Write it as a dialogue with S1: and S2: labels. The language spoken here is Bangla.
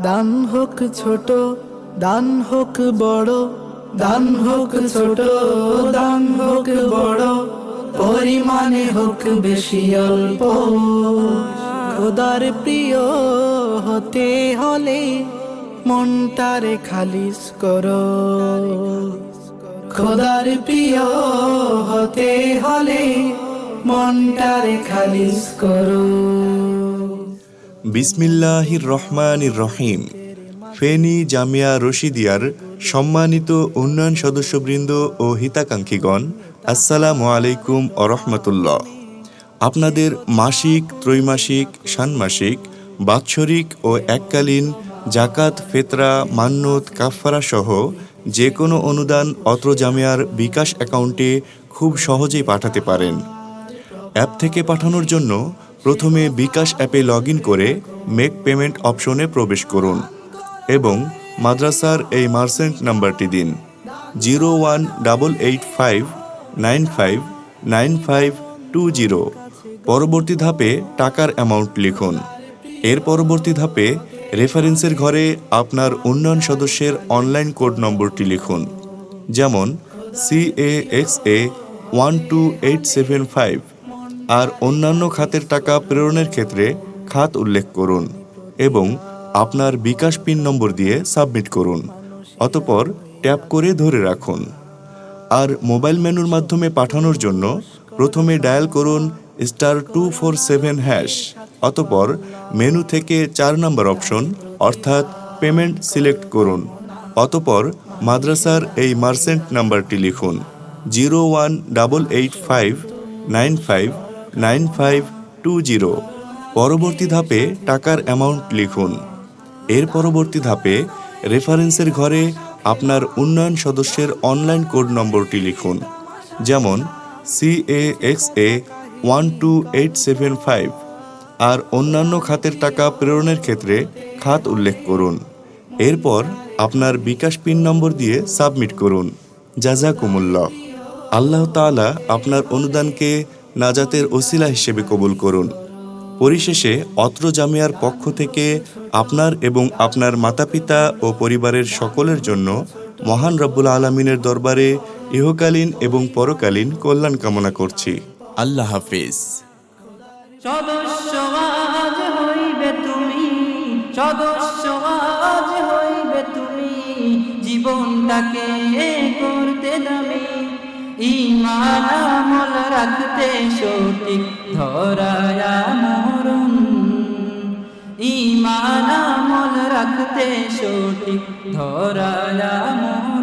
S1: দান হোক ছোট, দান হোক বড়, দান হোক ছোট, দান হোক বড়, পরিমাণে হোক বেশি অল্প। খোদার প্রিয়, হতে হলে মনটারে খালিস করো। খোদার প্রিয়, হতে হলে মনটারে খালিস করো।
S2: বিসমিল্লাহির রহমানির রহিম। ফেনী জামিয়া রশিদিয়ার সম্মানিত উন্নয়ন সদস্যবৃন্দ ও হিতাকাঙ্ক্ষীগণ, আসসালামু আলাইকুম আরহামতুল্লাহ আপনাদের মাসিক, ত্রৈমাসিক, ষান্মাসিক, বাৎসরিক ও এককালীন জাকাত, ফেতরা মান্নত কাফফারা সহ যে কোনো অনুদান অত্র জামিয়ার বিকাশ অ্যাকাউন্টে খুব সহজেই পাঠাতে পারেন। অ্যাপ থেকে পাঠানোর জন্য প্রথমে বিকাশ অ্যাপে লগ করে মেক পেমেন্ট অপশনে প্রবেশ করুন এবং মাদ্রাসার এই মার্সেন্ট নাম্বারটি দিন। Zero one double eight five nine five nine five two zero. পরবর্তী ধাপে টাকার অ্যামাউন্ট লিখুন। এর পরবর্তী ধাপে রেফারেন্সের ঘরে আপনার উন্নয়ন সদস্যের অনলাইন কোড নম্বরটি লিখুন, যেমন C A X A one two eight seven five আর অন্যান্য খাতের টাকা প্রেরণের ক্ষেত্রে খাত উল্লেখ করুন এবং আপনার বিকাশ পিন নম্বর দিয়ে সাবমিট করুন, অতপর ট্যাপ করে ধরে রাখুন। আর মোবাইল মেনুর মাধ্যমে পাঠানোর জন্য প্রথমে ডায়াল করুন star two four seven hash, অতপর মেনু থেকে চার নম্বর অপশন অর্থাৎ পেমেন্ট সিলেক্ট করুন, অতপর মাদ্রাসার এই মার্সেন্ট নাম্বারটি লিখুন, zero one double eight five nine five nine five two zero. পরবর্তী ধাপে টাকার অ্যামাউন্ট লিখুন। এর পরবর্তী ধাপে রেফারেন্সের ঘরে আপনার উন্নয়ন সদস্যের অনলাইন কোড নম্বরটি লিখুন। যেমন C A X A one two eight seven five আর অন্যান্য খাতের টাকা প্রেরণের ক্ষেত্রে খাত উল্লেখ করুন। এরপর আপনার বিকাশ পিন নম্বর দিয়ে সাবমিট করুন। জাজাকুমুল্লাহ। আল্লাহ তাআলা আপনার অনুদানকে নাজাতের ওসিলা হিসেবে কবুল করুন। পরিশেষে অত্র জামিয়ার পক্ষ থেকে আপনার এবং আপনার মাতাপিতা ও পরিবারের সকলের জন্য মহান রব্বুল আলমিনের দরবারে ইহকালীন এবং পরকালীন কল্যাণ কামনা করছি। আল্লাহ হাফিজ।
S3: জীবনটাকে করতে দামি। ইমান আমল রাখতে সঠিক ধরায়া মরণ। ইমান আমল রাখতে সঠিক ধরায়া মরণ।